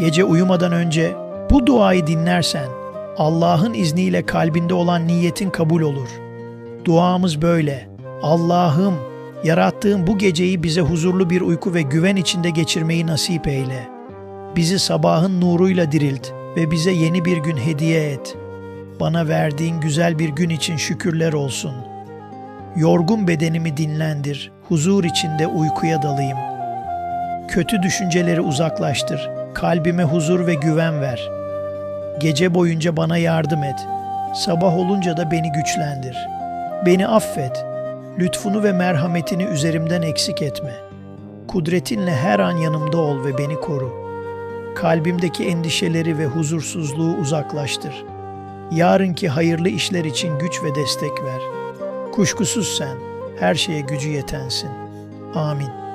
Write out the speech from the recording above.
Gece uyumadan önce bu duayı dinlersen Allah'ın izniyle kalbinde olan niyetin kabul olur. Duamız böyle. Allah'ım yarattığın bu geceyi bize huzurlu bir uyku ve güven içinde geçirmeyi nasip eyle. Bizi sabahın nuruyla dirilt ve bize yeni bir gün hediye et. Bana verdiğin güzel bir gün için şükürler olsun. Yorgun bedenimi dinlendir, huzur içinde uykuya dalayım. Kötü düşünceleri uzaklaştır, kalbime huzur ve güven ver. Gece boyunca bana yardım et. Sabah olunca da beni güçlendir. Beni affet. Lütfunu ve merhametini üzerimden eksik etme. Kudretinle her an yanımda ol ve beni koru. Kalbimdeki endişeleri ve huzursuzluğu uzaklaştır. Yarınki hayırlı işler için güç ve destek ver. Kuşkusuz sen her şeye gücü yetensin. Amin.